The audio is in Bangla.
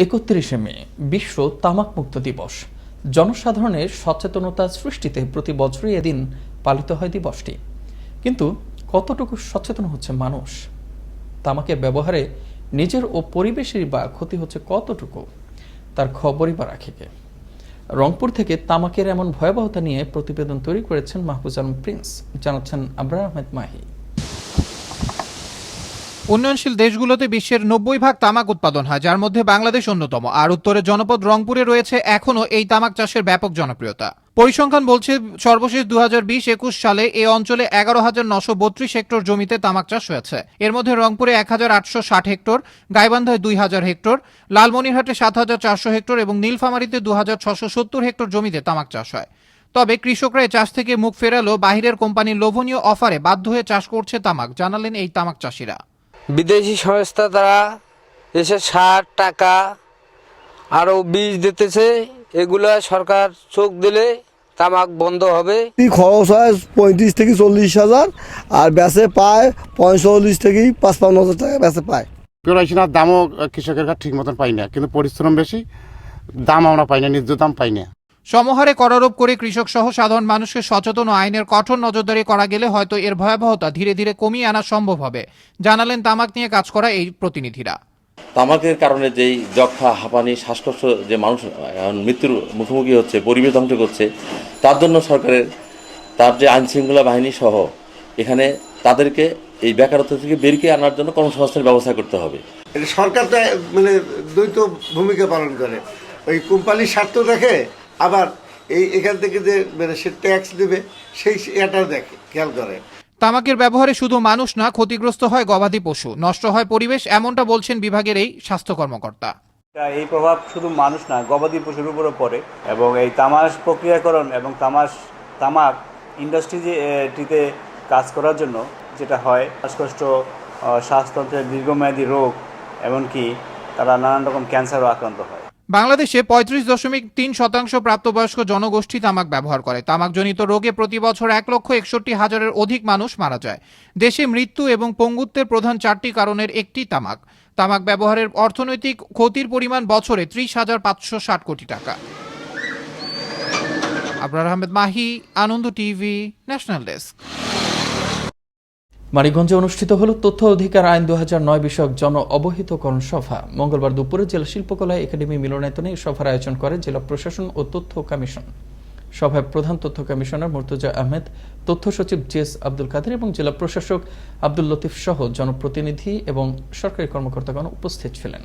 একত্রিশে মে, বিশ্ব তামাক মুক্ত দিবস। জনসাধারণের সচেতনতা সৃষ্টিতে প্রতি বছরই এদিন পালিত হয় দিবসটি। কিন্তু কতটুকু সচেতন হচ্ছে মানুষ? তামাকের ব্যবহারে নিজের ও পরিবেশের বা ক্ষতি হচ্ছে কতটুকু? তার খবরই বা রাখে কে? রংপুর থেকে তামাকের এমন ভয়াবহতা নিয়ে প্রতিবেদন তৈরি করেছেন মাহফুজ আলম প্রিন্স। জানাচ্ছেন আবরার আহমেদ মাহি। উন্নয়নশীল দেশগুলোতে বিশ্বের নব্বই ভাগ তামাক উৎপাদন হয়, যার মধ্যে বাংলাদেশ অন্যতম। আর উত্তরের জনপদ রংপুরে রয়েছে এখনও এই তামাক চাষের ব্যাপক জনপ্রিয়তা। পরিসংখ্যান বলছে, সর্বশেষ দু হাজার বিশ একুশ সালে এই অঞ্চলে এগারো হাজার নশো বত্রিশ হেক্টর জমিতে তামাক চাষ হয়েছে। এর মধ্যে রংপুরে এক হাজার আটশো ষাট হেক্টর, গাইবান্ধায় দুই হাজার হেক্টর, লালমনিরহাটে সাত হাজার চারশো হেক্টর এবং নীলফামারীতে দু হাজার ছশো সত্তর হেক্টর জমিতে তামাক চাষ হয়। তবে কৃষকরা চাষ থেকে মুখ ফেরালো বাহিরের কোম্পানির লোভনীয় অফারে বাধ্য হয়ে চাষ করছে তামাক, জানালেন এই তামাক চাষিরা। বিদেশি সংস্থা তারা এসে সার টাকা আরও বীজ দিতেছে এগুলো সরকার চোখ দিলে তামাক বন্ধ হবে। খরচ হয় পঁয়ত্রিশ থেকে চল্লিশ হাজার আর ব্যাসে পায় পঁয়তাল্লিশ থেকেই পাঁচপান্ন হাজার টাকা ব্যাসে পায়। কেরোসিনের দামও কৃষকের কাছে ঠিক মতন পাই না কিন্তু পরিশ্রম বেশি দাম আমরা পাই না ন্যায্য দাম পাই না। সমহারে করারোপ করে কৃষক সহ সাধারণ মানুষকে সচেতন ও আইনের কঠোর নজরদারি করা গেলে হয়তো এর ভয়াবহতা ধীরে ধীরে কমিয়ে আনা সম্ভব হবে। জানালেন তামাক নিয়ে কাজ করা এই প্রতিনিধিরা। তামাকের কারণে যেই যক্ষা হাঁপানি শ্বাসকষ্ট যে মানুষ মৃত্যুর মুখোমুখি হচ্ছে পরিবেশ ধ্বংস করছে তার জন্য সরকারের তার যে আইনশৃঙ্খলা বাহিনী সহ এখানে তাদেরকে এই বেকারত্ব থেকে বেরিয়ে আনার জন্য কর্মসংস্থানের ব্যবস্থা করতে হবে। এটা সরকার তো মানে দ্বৈত ভূমিকা পালন করে। ওই কোম্পানির স্বার্থ দেখে আবার এই এখান থেকে যে মানে সে ট্যাক্স দেবে সেই এটা দেখে খেয়াল করে। তামাকের ব্যবহারে শুধু মানুষ না ক্ষতিগ্রস্ত হয় গবাদি পশু। নষ্ট হয় পরিবেশ এমনটা বলছেন বিভাগের এই স্বাস্থ্য কর্মকর্তা। তা এই প্রভাব শুধু মানুষ না গবাদি পশুর উপরও পড়ে এবং এই তামাস প্রক্রিয়াকরণ এবং তামাস তামাক ইন্ডাস্ট্রিটিতে কাজ করার জন্য যেটা হয় শ্বাসকষ্ট শ্বাসতন্ত্রের দীর্ঘমেয়াদী রোগ এমনকি তারা নানান রকম ক্যান্সারও আক্রান্ত হয়। বাংলাদেশে পঁয়ত্রিশ দশমিক তিন শতাংশ প্রাপ্তবয়স্ক জনগোষ্ঠী তামাক ব্যবহার করে। তামাকজনিত রোগে প্রতি বছর এক লক্ষ একষট্টি হাজারের অধিক মানুষ মারা যায়। দেশে মৃত্যু এবং পঙ্গুত্বের প্রধান চারটি কারণের একটি তামাক। তামাক ব্যবহারের অর্থনৈতিক ক্ষতির পরিমাণ বছরে ত্রিশ হাজার পাঁচশো ষাট কোটি টাকা। Abrar Ahmed Mahi, Ananda TV, national desk. মানিকগঞ্জে অনুষ্ঠিত হল তথ্য অধিকার আইন দু নয় বিষয়ক জন অবহিতকরণ সভা। মঙ্গলবার দুপুরে জেলা শিল্পকলা একাডেমি মিলনায়তনে সভার আয়োজন করে জেলা প্রশাসন ও তথ্য কমিশন। সভায় প্রধান তথ্য কমিশনার মুর্তজা আহমেদ, তথ্য সচিব জেস আব্দুল কাদের এবং জেলা প্রশাসক আব্দুল লতিফ সহ জনপ্রতিনিধি এবং সরকারি কর্মকর্তাগণ উপস্থিত ছিলেন।